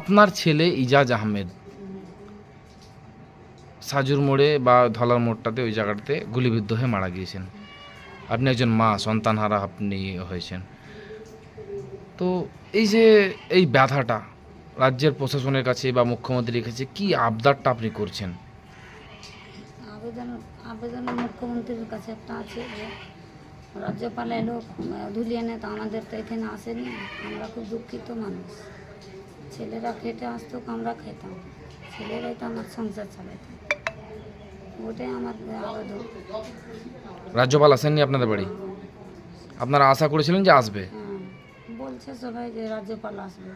আপনার ছেলে ইজাজ আহমেদ। সাজুর মোড়ে বা ধলার মোড়টাতে ওই জায়গাটাতে গুলিবিদ্ধ হয়ে মারা গিয়েছেন। আপনি একজন মা, সন্তানহারা আপনি হয়েছেন। তো এই যে এই ব্যথাটা রাজ্যের প্রশাসনের কাছে বা মুখ্যমন্ত্রীর কাছে কি আবদারটা আপনি করছেন? আবেদন আবেদন মুখ্যমন্ত্রীর কাছে একটা আছে যে, রাজ্যপাল এলো, ধুলিয়ে তো আমাদের তো এখানে আসেনি, আমরা খুব দুঃখিত মানুষ। ছেলেরা খেটে আসতো আমরা খেতাম। ছেলেরাই তো আমার সংসার চালাতো ওটাই আমার আবেদন রাজ্যপাল আসেননি আপনাদের বাড়ি? আপনারা আশা করেছিলেন যে আসবে? হ্যাঁ বলছে সবাই যে রাজ্যপাল আসবে।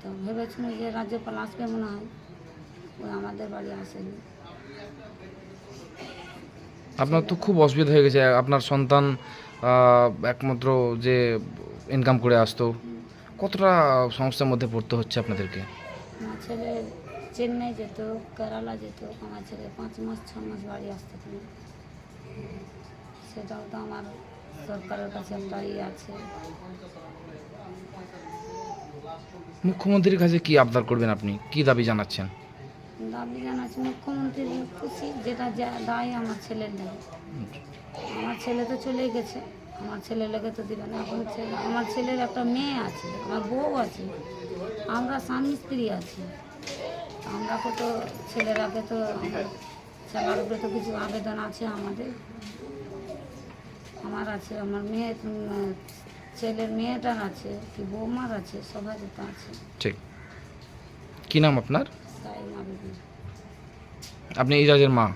তো ভেবেছিল যে রাজ্যপাল আসবে মনে হয়। ওই আমাদের বাড়ি আসেনি। আপনার তো খুব অসুবিধা হয়ে গেছে। আপনার সন্তান আহ, একমাত্র যে ইনকাম করে আসতো। কতটা সমস্যার মধ্যে পড়তে হচ্ছে আপনাদেরকে? আমার ছেলে চেন্নাই যেত কেরালা যেত আমার ছেলে পাঁচ মাস ছ মাস বাড়ি আসতে পারে সেটাও তো আমার সরকারের কাছে একটা ইয়ে আছে। মুখ্যমন্ত্রীর কাছে কি আবদার করবেন আপনি? কি দাবি জানাচ্ছেন? দাবি জানাচ্ছি মুখ্যমন্ত্রীর খুশি যেটা যা দায় আমার ছেলের লেগে আমার ছেলে তো চলে গেছে। আমার ছেলে লেগে তো দিবে না এখন আমার ছেলের একটা মেয়ে আছে আমার বউ আছে আমরা স্বামী স্ত্রী আছি। আমরা কত ছেলেরাকে তো ছেলের উপরে তো কিছু আবেদন আছে আমাদের। আমার আছে আমার মেয়ে ছেলের মেয়েটার আছে কি বৌমার আছে সবাই তো আছে। ঠিক। কি নাম আপনার? আপনি ইজাজের মা।